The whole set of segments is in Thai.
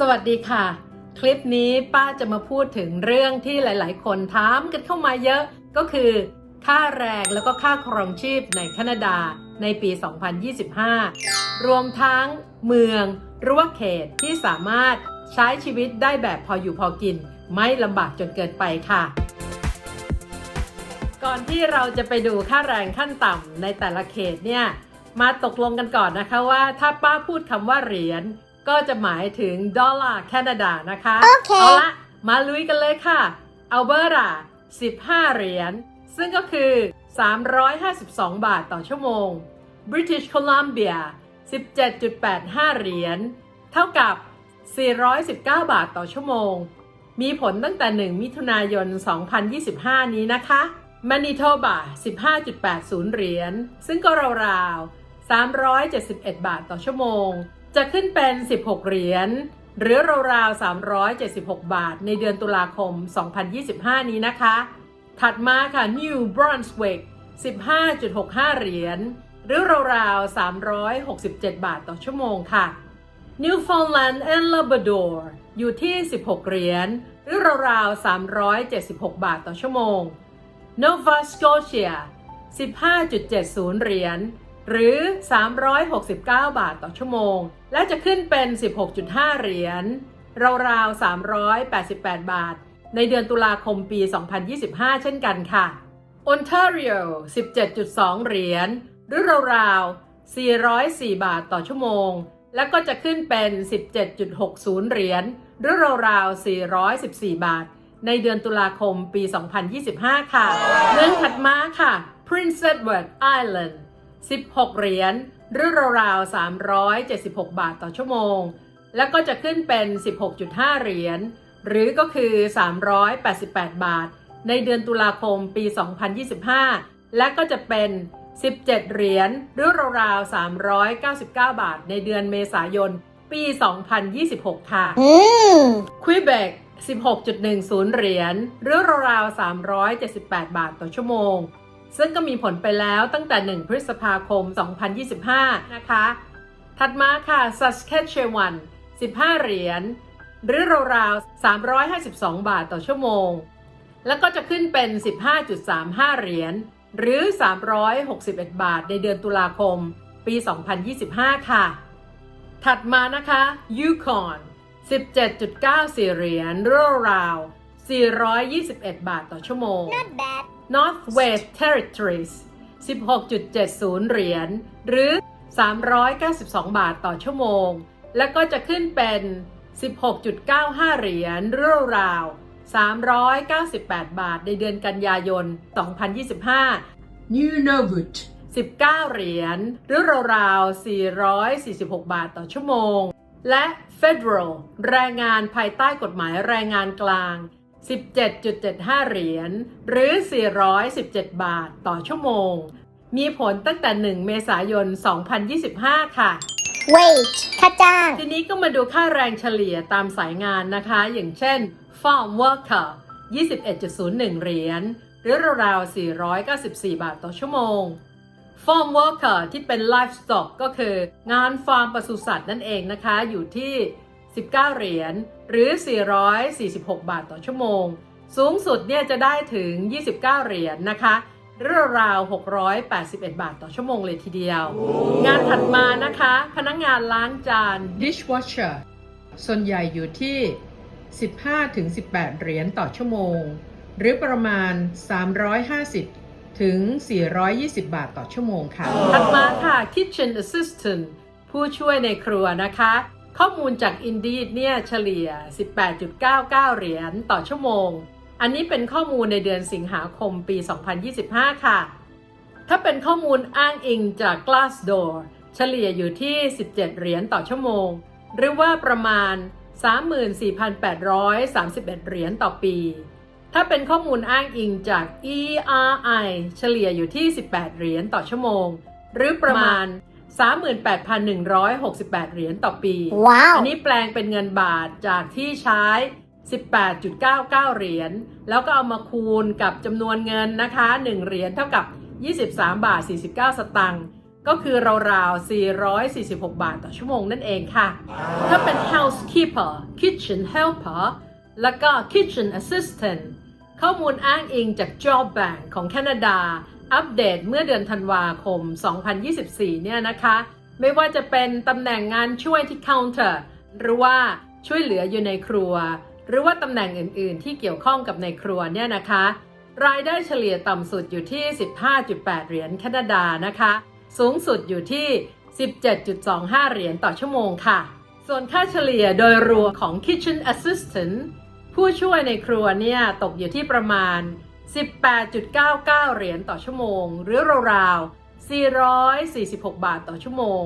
สวัสดีค่ะ คลิปนี้ป้าจะมาพูดถึงเรื่องที่หลาย ๆ คนถามกันเข้ามาเยอะก็คือ ค่าแรงแล้วก็ค่าครองชีพในแคนาดาในปี 2025 รวมทั้งเมืองรือว่าเขตที่สามารถใช้ชีวิตได้แบบพออยู่พอกิน ไม่ลำบากจนเกินไปค่ะ ก่อนที่เราจะไปดูค่าแรงขั้นต่ำในแต่ละเขตเนี่ยมาตกลงกันก่อนนะคะว่า ถ้าป้าพูดคำว่าเหรียญ ก็จะหมายถึงดอลลาร์แคนาดานะคะโอเคเอาละมาลุยกันเลยค่ะอัลเบอร์ตา15 เหรียญ ซึ่งก็คือ 352 บาทต่อชั่วโมง British Columbia 17.85 เหรียญ เท่ากับ 419 บาทต่อชั่วโมง มีผลตั้งแต่ 1 มิถุนายน 2025 นี้นะคะ Manitoba 15.80 เหรียญ ซึ่งก็ราวๆ 371 บาทต่อชั่วโมง จะขึ้นเป็น 16 เหรียญหรือราวๆ 376 บาทในเดือนตุลาคม 2025 นี้นะคะ ถัดมาค่ะ New Brunswick 15.65 เหรียญหรือราวๆ 367 บาทต่อชั่วโมงค่ะ Newfoundland and Labrador อยู่ที่ 16 เหรียญหรือราวๆ 376 บาทต่อชั่วโมง Nova Scotia 15.70 เหรียญ หรือ 369 บาทต่อชั่วโมง และจะขึ้นเป็น 16.5 เหรียญราวๆ 388 บาท ในเดือนตุลาคมปี 2025 เช่นกันค่ะ Ontario 17.2 เหรียญหรือราวๆ 404 บาทต่อชั่วโมง และก็จะขึ้นเป็น 17.60 เหรียญหรือราวๆ 414 บาท ในเดือนตุลาคมปี 2025 ค่ะเรื่องถัดมาค่ะ Prince Edward Island 16 เหรียญหรือราวๆ376 บาทต่อชั่วโมง แล้วก็จะขึ้นเป็น 16.5 เหรียญหรือก็คือ 388 บาท ในเดือนตุลาคมปี 2025 และก็จะเป็น 17 เหรียญหรือราวๆ399 บาท ในเดือนเมษายนปี 2026 ค่ะอืมควิเบก16.10 เหรียญหรือราวๆ378 บาทต่อชั่วโมง ซึ่งก็มีผลไปแล้วตั้งแต่ 1 พฤษภาคม 2025 นะคะ ถัดมาค่ะ Saskatchewan 15 เหรียญหรือราวๆ352 บาทต่อชั่วโมง แล้วก็จะขึ้นเป็น 15.35 เหรียญหรือ 361 บาทในเดือนตุลาคม ปี 2025 ค่ะ ถัดมานะคะ Yukon 17.94 เหรียญราวๆ421 บาทต่อชั่วโมง not bad Northwest Territories 16.70 เหรียญ หรือ 392 บาทต่อชั่วโมง และก็จะขึ้นเป็น 16.95 เหรียญราวๆ398 บาทในเดือนกันยายน 2025 New Nunavut 19 เหรียญ หรือราวๆ446 บาทต่อชั่วโมง และ Federal แรงงานภายใต้กฎหมายแรงงานกลาง 17.75 เหรียญ หรือ 417 บาทต่อชั่วโมง มีผลตั้งแต่ 1 เมษายน 2025 ค่ะ wait ค่าจ้าง ทีนี้ก็มาดูค่าแรงเฉลี่ยตามสายงานนะคะ อย่างเช่น Farm Worker 21.01 เหรียญ หรือราวๆ494 บาทต่อชั่วโมง Farm Worker ที่เป็น Livestock ก็คืองานฟาร์มปศุสัตว์นั่นเองนะคะ อยู่ที่ 19 เหรียญ หรือ 446 บาทต่อชั่วโมง สูงสุดเนี่ยจะได้ถึง 29 เหรียญนะคะหรือราวๆ681 บาทต่อชั่วโมงเลยทีเดียว งานถัดมานะคะ พนักงงานล้างจาน dishwasher ส่วนใหญ่อยู่ที่ 15-18 เหรียญต่อชั่วโมง หรือประมาณ 350 ถึง 420 บาทต่อชั่วโมงค่ะ ถัดมาค่ะ kitchen assistant ผู้ช่วยในครัวนะคะ ข้อมูลจาก Indeed เนี่ยเฉลี่ย 18.99 เหรียญต่อชั่วโมง อันนี้เป็นข้อมูลในเดือนสิงหาคมปี 2025 ค่ะ ถ้าเป็นข้อมูลอ้างอิงจาก Glassdoor เฉลี่ยอยู่ที่ 17 เหรียญต่อชั่วโมง หรือว่าประมาณ 34,831 เหรียญต่อปี ถ้าเป็นข้อมูลอ้างอิงจาก ERI เฉลี่ยอยู่ที่ 18 เหรียญต่อชั่วโมง หรือประมาณ 38,168 เหรียญต่อปี ว้าว อันนี้แปลงเป็นเงินบาทจากที่ใช้ 18.99 เหรียญ แล้วก็เอามาคูณกับจำนวนเงินนะคะ 1 เหรียญเท่ากับ 23 บาท 49 สตางค์ ก็คือราวๆ 446 บาทต่อชั่วโมงนั่นเองค่ะ ถ้าเป็น housekeeper kitchen helper แล้วก็ kitchen assistant ข้อมูลอ้างอิงจาก Job Bank ของแคนาดา อัปเดตเมื่อเดือนธันวาคม 2024 เนี่ยนะคะ ไม่ว่าจะเป็นตำแหน่งงานช่วยที่ counter หรือว่าช่วยเหลืออยู่ในครัว หรือว่าตำแหน่งอื่น ๆ ที่เกี่ยวข้องกับในครัวเนี่ยนะคะ รายได้เฉลี่ยต่ำสุดอยู่ที่ 15.8 เหรียญแคนาดานะคะ สูงสุดอยู่ที่ 17.25 เหรียญต่อชั่วโมงค่ะ ส่วนค่าเฉลี่ยโดยรวมของ Kitchen Assistant ผู้ช่วยในครัวเนี่ยตกอยู่ที่ประมาณ 18.99 เหรียญต่อชั่วโมง หรือราวๆ446 บาทต่อชั่วโมง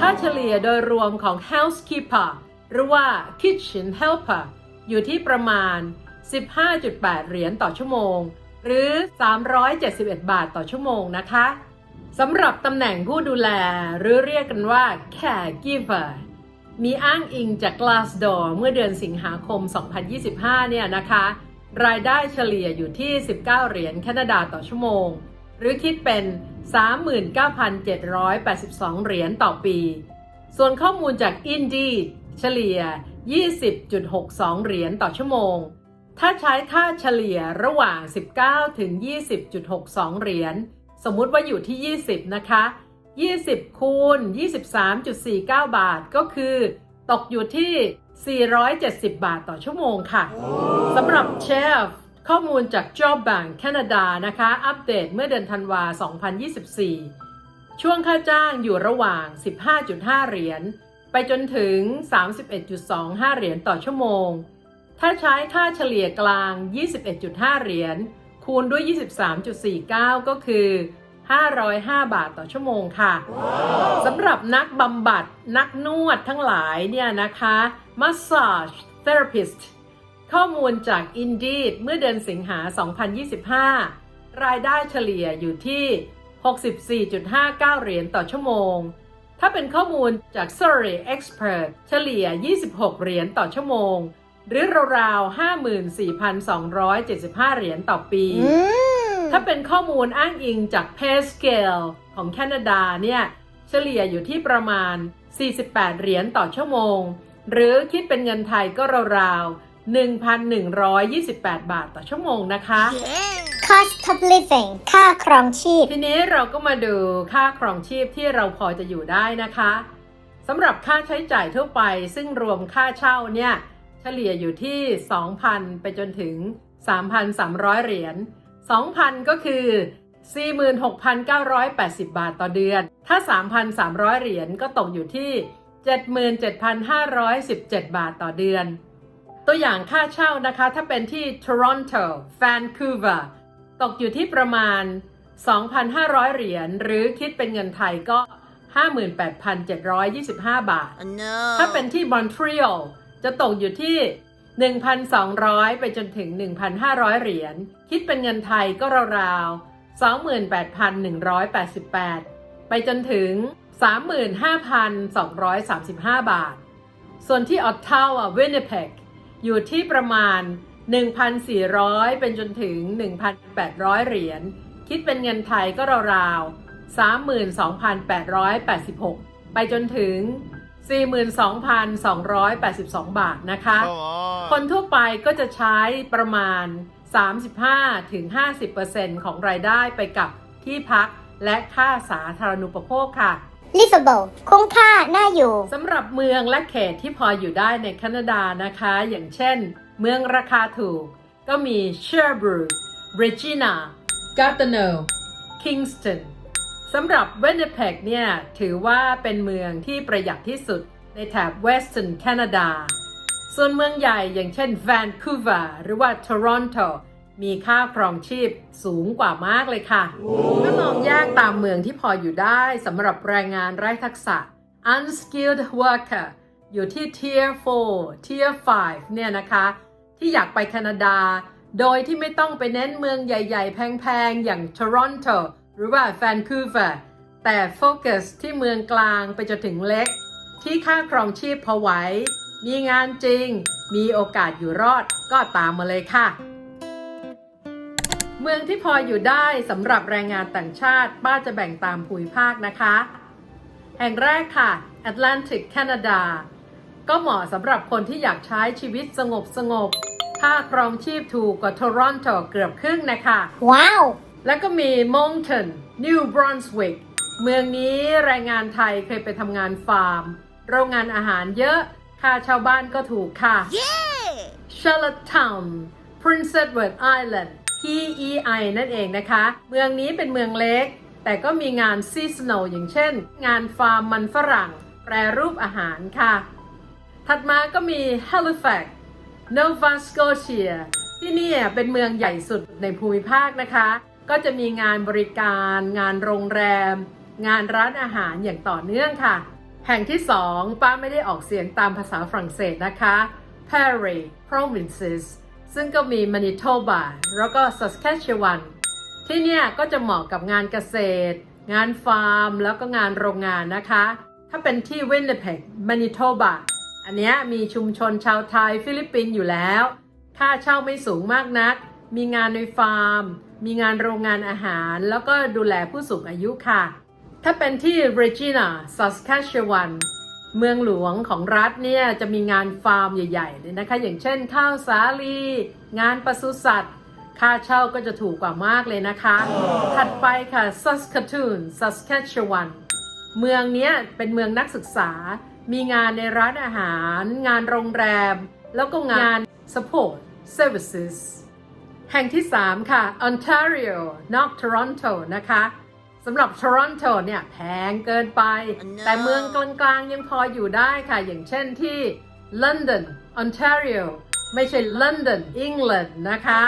ค่าเฉลี่ยโดยรวมของ housekeeper หรือว่า kitchen helper อยู่ที่ประมาณ 15.8 เหรียญต่อชั่วโมง หรือ 371 บาทต่อชั่วโมงนะคะสำหรับตำแหน่งผู้ดูแลหรือเรียกกันว่า caregiver มีอ้างอิงจาก Glassdoor เมื่อเดือนสิงหาคม 2025 เนี่ยนะคะ รายได้เฉลี่ยอยู่ที่ 19 เหรียญแคนาดาต่อชั่วโมง หรือคิดเป็น 39,782 เหรียญต่อปี ส่วนข้อมูลจาก Indeed เฉลี่ย 20.62 เหรียญต่อชั่วโมง ถ้าใช้ค่าเฉลี่ยระหว่าง 19 ถึง 20.62 เหรียญ สมมุติว่าอยู่ที่ 20 นะคะ 20 คูณ 23.49 บาทก็คือ ตกอยู่ที่ 470 บาทต่อชั่วโมงค่ะสำหรับเชฟข้อมูลจาก Job Bank แคนาดานะคะ อัปเดตเมื่อเดือนธันวา 2024 ช่วงค่าจ้างอยู่ระหว่าง 15.5 เหรียญ ไปจนถึง 31.25 เหรียญต่อชั่วโมง ถ้าใช้ค่าเฉลี่ยกลาง 21.5 เหรียญ คูณด้วย 23.49 ก็คือ 505 บาทต่อชั่วโมงค่ะสำหรับนักบำบัดนักนวดทั้งหลายเนี่ยนะคะ massage therapist ข้อมูลจาก Indeed เมื่อเดือนสิงหา 2025 รายได้เฉลี่ยอยู่ที่ 64.59 เหรียญต่อชั่วโมง ถ้าเป็นข้อมูลจาก Surrey Expert เฉลี่ย 26 เหรียญต่อชั่วโมง หรือราวๆ54,275 เหรียญต่อปีอืมถ้าเป็นข้อมูลอ้างอิงจาก Pay Scale ของแคนาดาเนี่ย เฉลี่ยอยู่ที่ประมาณ 48 เหรียญต่อชั่วโมง หรือคิดเป็นเงินไทยก็ราวๆ 1,128 บาทต่อชั่วโมงนะคะ cost of living ค่าครองชีพ ทีนี้เราก็มาดูค่าครองชีพที่เราพอจะอยู่ได้นะคะสำหรับค่าใช้จ่ายทั่วไป ซึ่งรวมค่าเช่าเนี่ยเฉลี่ยอยู่ที่ 2,000 ไปจนถึง 3,300 เหรียญ 2,000 ก็คือ 46,980 บาทต่อเดือน ถ้า 3,300 เหรียญก็ตกอยู่ที่ 77,517 บาทต่อเดือน ตัวอย่างค่าเช่านะคะถ้าเป็นที่ Toronto Vancouver ตกอยู่ที่ประมาณ 2,500 เหรียญหรือคิดเป็นเงินไทยก็ 58,725 บาท no ถ้าเป็นที่มอนทรีออลจะตกอยู่ที่ 1,200 ไปจนถึง 1,500 เหรียญ คิดเป็นเงินไทยก็ราวๆ 28,188 ไปจนถึง 35,235 บาท ส่วนที่ออตทาวอะวิน n เพกอยู่ที่ประมาณ 1,400 เป็นจนถึง 1,800 เหรียญ คิดเป็นเงินไทยก็ราวๆ 32,886 ไปจนถึง 42,282 บาทนะคะ คนทั่วไปก็จะใช้ประมาณ 35-50%ของรายได้ไปกับที่พักและค่าสาธารณูปโภคค่ะ livable คุ้มค่าน่าอยู่สำหรับเมืองและเขตที่พออยู่ได้ในแคนาดานะคะ อย่างเช่น เมืองราคาถูก ก็มี Sherbrooke Regina Gatineau Kingston สำหรับ Winnipeg เนี่ย ถือว่าเป็นเมืองที่ประหยัดที่สุดในแถบ Western Canada ส่วนเมืองใหญ่อย่างเช่น Vancouver หรือว่า Toronto มีค่าครองชีพสูงกว่ามากเลยค่ะถ้ามองแยกตามเมืองที่พออยู่ได้สำหรับแรงงานไร้ทักษะ unskilled worker อยู่ที่ tier 4 tier 5 เนี่ยนะคะ ที่อยากไปแคนาดา โดยที่ไม่ต้องไปเน้นเมืองใหญ่ๆ แพงๆ อย่าง Toronto หรือว่า Vancouver แต่โฟกัสที่เมืองกลางไปจนถึงเล็ก ที่ค่าครองชีพพอไหว มีงานจริง มีโอกาสอยู่รอดก็ตามมาเลยค่ะ เมืองที่พออยู่ได้สำหรับแรงงานต่างชาติ ป้าจะแบ่งตามภูมิภาคนะคะ แห่งแรกค่ะ Atlantic Canada ก็เหมาะสำหรับคนที่อยากใช้ชีวิตสงบสงบๆค่าครองชีพถูกกว่า Toronto เกือบครึ่งนะคะ ว้าว แล้วก็มี Moncton New Brunswick เมืองนี้แรงงานไทยเคยไปทำงานฟาร์ม โรงงานอาหารเยอะ ค่าเช่าบ้านก็ถูกค่ะ Charlottetown Prince Edward Island PEI นั่นเองนะคะ เมืองนี้เป็นเมืองเล็ก แต่ก็มีงาน seasonal อย่างเช่น งานฟาร์มมันฝรั่ง แปรรูปอาหารค่ะ ถัดมาก็มี Halifax Nova Scotia ที่นี่เป็นเมืองใหญ่สุดในภูมิภาคนะคะ ก็จะมีงานบริการ งานโรงแรม งานร้านอาหารอย่างต่อเนื่องค่ะ แห่งที่สองป้าไม่ได้ออกเสียงตามภาษาฝรั่งเศสนะคะ Perry Provinces ซึ่งก็มี Manitoba แล้วก็ Saskatchewan ที่เนี่ยก็จะเหมาะกับงานเกษตร งานฟาร์ม แล้วก็งานโรงงานนะคะ ถ้าเป็นที่ Winnipeg Manitoba อันเนี้ยมีชุมชนชาวไทยฟิลิปปินส์อยู่แล้ว ค่าเช่าไม่สูงมากนัก มีงานในฟาร์ม มีงานโรงงานอาหาร แล้วก็ดูแลผู้สูงอายุค่ะ ถ้าเป็นที่ Regina Saskatchewan เมืองหลวงของรัฐเนี่ยจะมีงานฟาร์มใหญ่ๆเลยนะคะ อย่างเช่นข้าวสาลี งานปศุสัตว์ ค่าเช่าก็จะถูกกว่ามากเลยนะคะ ถัดไปค่ะ Saskatoon Saskatchewan เมืองเนี้ยเป็นเมืองนักศึกษา มีงานในร้านอาหาร งานโรงแรม แล้วก็งาน support services แห่งที่ 3 ค่ะ Ontario นอก Toronto นะคะ สำหรับ Toronto เนี่ยแพงเกินไป no แต่เมืองกลางๆยังพออยู่ได้ค่ะ อย่างเช่นที่ London Ontario ไม่ใช่ London England นะคะ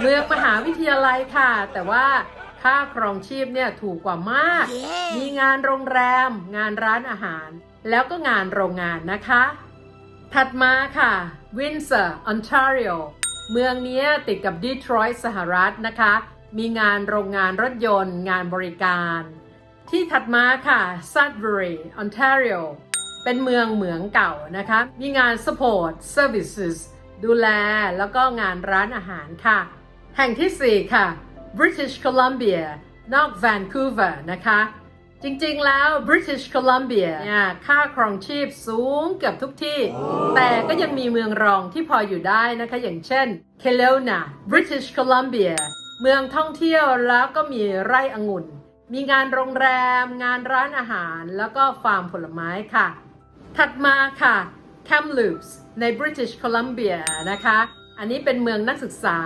เมืองมหาวิทยาลัยค่ะ แต่ว่าค่าครองชีพเนี่ยถูกกว่ามาก Yeah มีงานโรงแรม งานร้านอาหาร แล้วก็งานโรงงานนะคะ ถัดมาค่ะ Windsor Ontario เมืองเนี้ยติดกับดีทรอยต์สหรัฐนะคะ มีงานโรงงานรถยนต์ งานบริการ ที่ถัดมาค่ะ Sudbury Ontario เป็นเมืองเหมืองเก่านะคะ มีงาน support services ดูแลแล้วก็งานร้านอาหารค่ะ แห่งทีสี่4 ค่ะ British Columbia นอก Vancouver นะคะ จริงๆแล้ว British Columbia เนี่ยค่าครองชีพสูงเกือบทุกที่ แต่ก็ยังมีเมืองรองที่พออยู่ได้นะคะ อย่างเช่น Kelowna British Columbia เมืองท่องเที่ยวแล้วก็มีไร่องุ่น มีงานโรงแรม งานร้านอาหาร แล้วก็ฟาร์มผลไม้ค่ะ ถัดมาค่ะ Kamloops ใน British Columbia นะคะ อันนี้เป็นเมืองนักศึกษา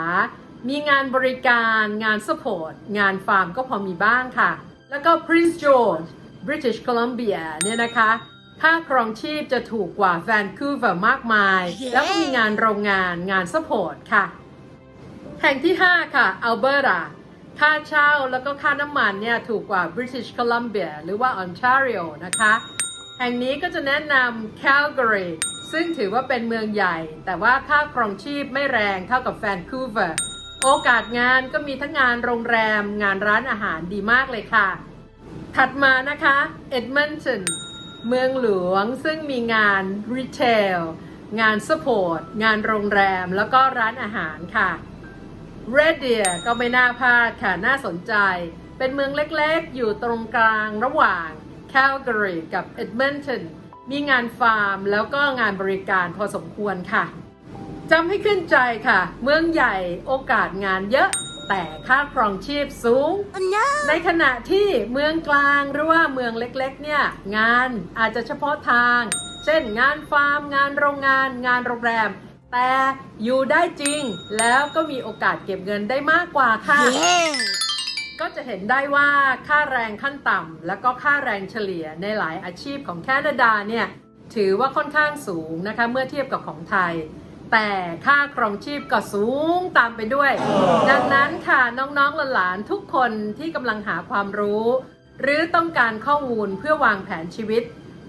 มีงานบริการ งาน support งานฟาร์มก็พอมีบ้างค่ะ แล้วก็ Prince George British Columbia เนี่ยนะคะค่าครองชีพจะถูกกว่า Vancouver มากมาย Yeah แล้วก็มีงานโรงงานงาน support ค่ะ แห่งที่ 5 ค่ะ Alberta ค่าเช่าแล้วก็ค่าน้ำมันเนี่ยถูกกว่า British Columbia หรือว่า Ontario นะคะ แห่งนี้ก็จะแนะนำ Calgary ซึ่งถือว่าเป็นเมืองใหญ่ แต่ว่าค่าครองชีพไม่แรงเท่ากับ Vancouver โอกาสงานก็มีทั้งงานโรงแรมงานร้านอาหารดีมากเลยค่ะ ถัดมานะคะ Edmonton เมืองหลวงซึ่งมีงาน Retail งาน Support งานโรงแรม แล้วก็ร้านอาหารค่ะ Red Deer ก็ไม่น่าพลาดค่ะ น่าสนใจ เป็นเมืองเล็กๆ อยู่ตรงกลางระหว่าง Calgary กับ Edmonton มีงานฟาร์มแล้วก็งานบริการพอสมควรค่ะจำให้ขึ้นใจค่ะ เมืองใหญ่โอกาสงานเยอะ แต่ค่าครองชีพสูง ในขณะที่เมืองกลางหรือว่าเมืองเล็กๆ เนี่ย งานอาจจะเฉพาะทาง เช่นงานฟาร์ม งานโรงงาน งานโรงแรม แต่อยู่ได้จริงแล้วก็มีโอกาสเก็บเงินได้มากกว่าค่ะ Yeah ก็จะเห็นได้ว่าค่าแรงขั้นต่ำแล้วก็ค่าแรงเฉลี่ยในหลายอาชีพของแคนาดาเนี่ยถือว่าค่อนข้างสูงนะคะเมื่อเทียบกับของไทย แต่ค่าครองชีพก็สูงตามไปด้วย ดังนั้นค่ะน้องๆหลานๆทุกคนที่กำลังหาความรู้ หรือต้องการข้อมูลเพื่อวางแผนชีวิต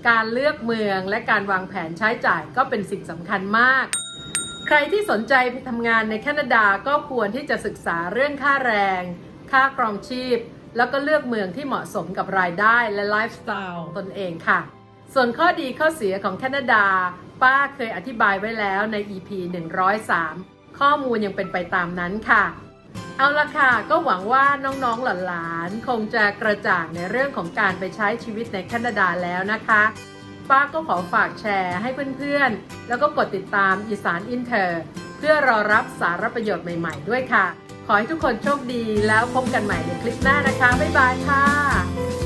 การเลือกเมืองและการวางแผนใช้จ่ายก็เป็นสิ่งสำคัญมาก ใครที่สนใจไปทำงานในแคนาดาก็ควรที่จะศึกษาเรื่องค่าแรง ค่าครองชีพ แล้วก็เลือกเมืองที่เหมาะสมกับรายได้และไลฟ์สไตล์ตนเองค่ะ ส่วนข้อดีข้อเสียของแคนาดา ป้าเคยอธิบายไว้แล้วใน EP 103 ข้อมูลยังเป็นไปตามนั้นค่ะ เอาละค่ะ ก็หวังว่าน้องๆหลานๆคงจะกระจ่างในเรื่องของการไปใช้ชีวิตในแคนาดาแล้วนะคะ ป้าก็ขอฝากแชร์ให้เพื่อนๆ แล้วก็กดติดตามอีสานอินเทอร์เพื่อรอรับสารประโยชน์ใหม่ๆ ด้วยค่ะ ขอให้ทุกคนโชคดีแล้วพบกันใหม่ในคลิปหน้านะคะ บ๊ายบายค่ะ